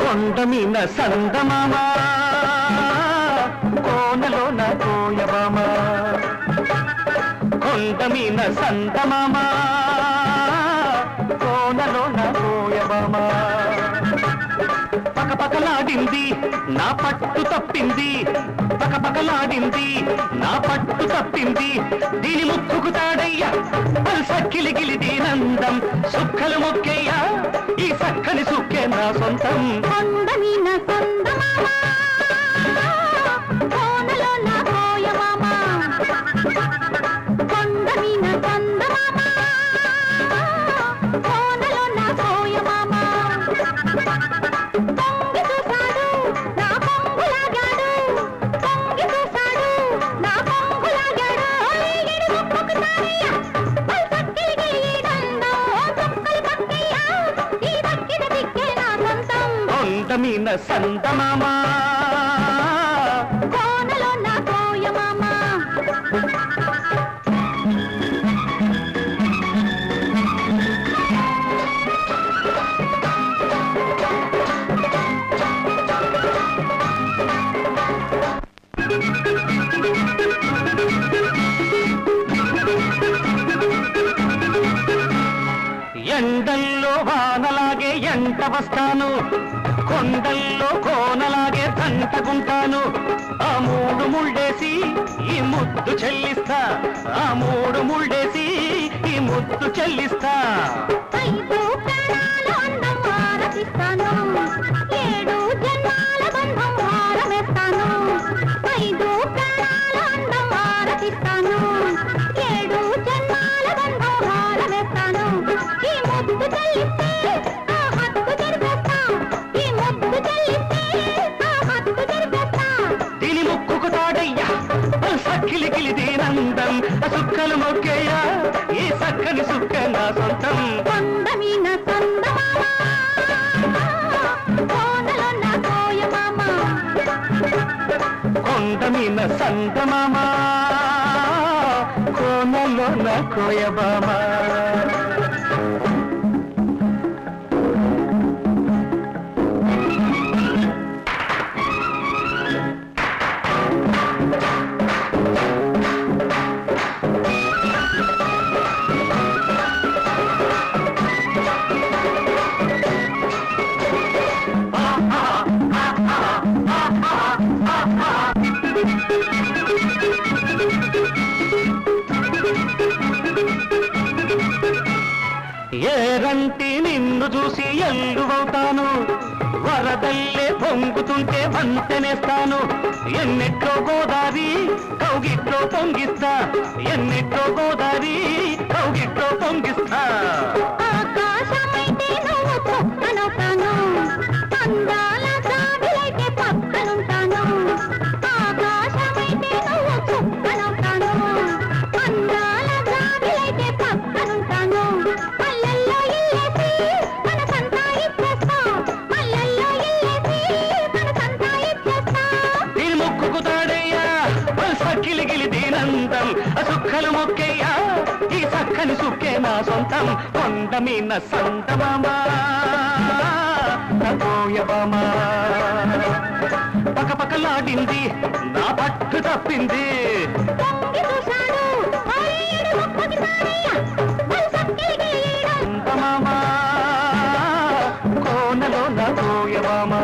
కొండ మీద సందమామ కోనలోన కోయబామ కొండ మీద సందమామ కోనలోన కోయబామ? పకపకలాడింది నా పట్టు తప్పింది. పకపకలాడింది నా పట్టు తప్పింది. దీని ముక్కుకు తాడయ్యా సక్కిలిగిలి దీనందం. సుక్కలు మొక్కయ్యా ఈ సక్కని సుక్కే నా సొంతం. కొండ మీద వస్తాను. కొండల్లో కోనలాగే తంటకుంటాను. ఆ మూడు ముళ్ళేసి ఈ ముద్దు చెల్లిస్తా. ఆ మూడు ముళ్ళేసి ఈ ముద్దు చెల్లిస్తా. ఈ సక్కని సుక్క నా సొంతం కొండమీన కోనలో నా కోయమామ కొండ మీద సంతమామా కోనలో నా కోయబామా నిన్ను చూసి ఎల్లువవుతాను వరదల్లే పొంగుతుంటే వంతెనేస్తాను. ఎన్నెట్లో గోదారి కౌగిట్లో పొంగిస్తా. ఎన్నెట్లో గోదారి నా సొంతం కొండమి నా సొంతమా నోయబమా పకపకలాడింది నా పట్టు తప్పింది. కోనలో నా కోయబమా